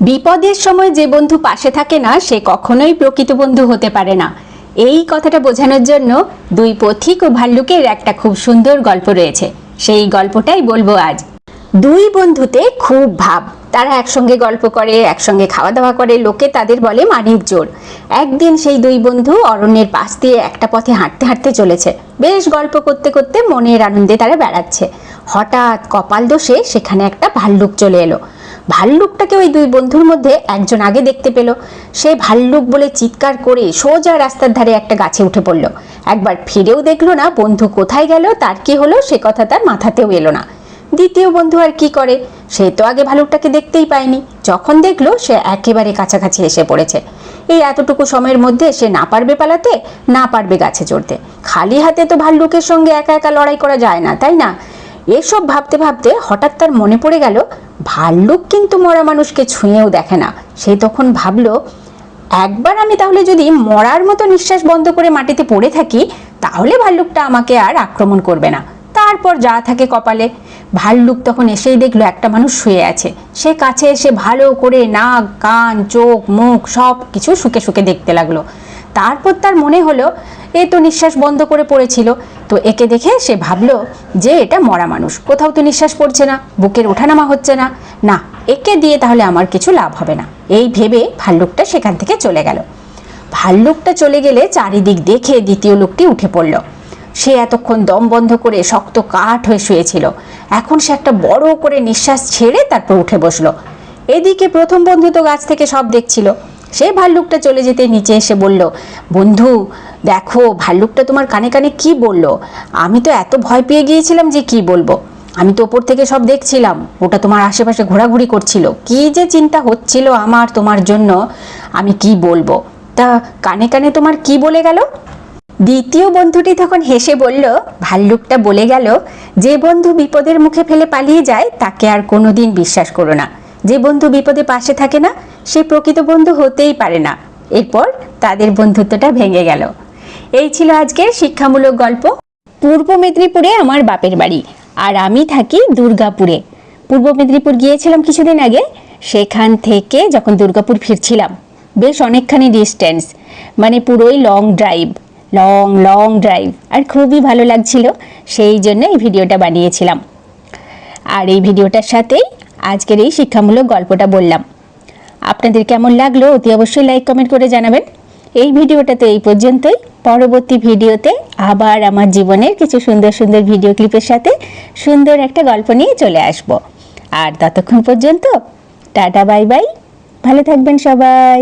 বিপদের সময় যে বন্ধু পাশে থাকে না, সে কখনোই প্রকৃত বন্ধু হতে পারে না। এই কথাটা বোঝানোর জন্য দুই পথিক ও ভাল্লুকের একটা খুব সুন্দর গল্প রয়েছে। সেই গল্পটাই বলব আজ। দুই বন্ধুতে খুব ভাব। তারা একসঙ্গে গল্প করে, একসঙ্গে খাওয়া দাওয়া করে, লোকে তাদের বলে মানিক জোর। একদিন সেই দুই বন্ধু অরণ্যের পাশ দিয়ে একটা পথে হাঁটতে হাঁটতে চলেছে। বেশ গল্প করতে করতে মনের আনন্দে তারা বেড়াচ্ছে। হঠাৎ কপাল দোষে সেখানে একটা ভাল্লুক চলে এলো। ভাল্লুকটাকে ওই দুই বন্ধুর মধ্যে একজন আগে দেখতে পেল। সে ভাল্লুক বলে চিৎকার করে সোজা রাস্তার ধারে একটা গাছে উঠে পড়ল। একবার ফিরেও দেখল না, বন্ধু কোথায় গেল, তার কি হলো, সে কথা তার মাথাতেও এলো না। দ্বিতীয় বন্ধু আর কি করে, সে তো আগে ভালুকটাকে দেখতেই পায়নি। যখন দেখল, সে একেবারে কাছাকাছি এসে পড়েছে। এই এতটুকু সময়ের মধ্যে সে না পারবে পালাতে, না পারবে গাছে চড়তে। খালি হাতে তো ভাল্লুকের সঙ্গে একা একা লড়াই করা যায় না, তাই না? এসব ভাবতে ভাবতে হঠাৎ তার মনে পড়ে গেল, ভাল্লুক কিন্তু মরা মানুষকে ছুঁয়েও দেখে না। সে তখন ভাবল, একবার আমি তাহলে যদি মরার মতো নিঃশ্বাস বন্ধ করে মাটিতে পড়ে থাকি, তাহলে ভাল্লুকটা আমাকে আর আক্রমণ করবে না। তারপর যা থাকে কপালে। ভাল্লুক তখন এসেই দেখল একটা মানুষ শুয়ে আছে। সে কাছে এসে ভালো করে নাক, কান, চোখ, মুখ সব কিছু শুকে শুকে দেখতে লাগল। তারপর তার মনে হলো, এ তো নিঃশ্বাস বন্ধ করে পড়েছিল। তো একে দেখে সে ভাবলো যে এটা মরা মানুষ। কোথাও তো নিঃশ্বাস পড়ছে না, বুকের ওঠানামা হচ্ছে না। না, একে দিয়ে তাহলে আমার কিছু লাভ হবে না। এই ভেবে ভাল্লুকটা সেখান থেকে চলে গেল। ভাল্লুকটা চলে গেলে চারিদিক দেখে দ্বিতীয় লোকটি উঠে পড়ল। সে এতক্ষণ দম বন্ধ করে শক্ত কাঠ হয়ে শুয়েছিল। এখন সে একটা বড় করে নিঃশ্বাস ছেড়ে তারপর উঠে বসল। এদিকে প্রথম বন্ধু তো গাছ থেকে সব দেখছিল। সে ভাল্লুকটা চলে যেতে নিচে এসে বলল, বন্ধু, দেখো, ভাল্লুকটা তোমার কানে কানে কি বলল? আমি তো এত ভয় পেয়ে গিয়েছিলাম যে কি বলব। আমি তো ওপর থেকে সব দেখছিলাম। ওটা তোমার আশেপাশে ঘোরাঘুরি করছিল। কি যে চিন্তা হচ্ছিল আমার তোমার জন্য, আমি কি বলব? তা কানে কানে তোমার কি বলে গেল? দ্বিতীয় বন্ধুটি তখন হেসে বলল, ভাল্লুকটা বলে গেল, যে বন্ধু বিপদের মুখে ফেলে পালিয়ে যায়, তাকে আর কোনোদিন বিশ্বাস করো না। যে বন্ধু বিপদে পাশে থাকে না সে প্রকৃত বন্ধু হতেই পারে না। এরপর তাদের বন্ধুত্বটা ভেঙে গেল। এই ছিল আজকের শিক্ষামূলক গল্প। পূর্ব মেদিনীপুরে আমার বাপের বাড়ি আর আমি থাকি দুর্গাপুরে। পূর্ব মেদিনীপুর গিয়েছিলাম কিছুদিন আগে। সেখান থেকে যখন দুর্গাপুর ফিরছিলাম, বেশ অনেকখানি ডিস্টেন্স মানে পুরোই long drive long long drive আর খুবই ভালো লাগছিল। সেই জন্য এই ভিডিওটা বানিয়েছিলাম। আর এই ভিডিওটার সাথেই আজকের এই শিক্ষামূলক গল্পটা বললাম। আপনাদের কেমন লাগল অতি অবশ্যই লাইক কমেন্ট করে জানাবেন। এই ভিডিওটাতে এই পর্যন্তই। পরবর্তী ভিডিওতে আবার আমার জীবনের কিছু সুন্দর সুন্দর ভিডিও ক্লিপের সাথে সুন্দর একটা গল্প নিয়ে চলে আসব। আর ততক্ষণ পর্যন্ত টাটা বাই বাই ভালো থাকবেন সবাই।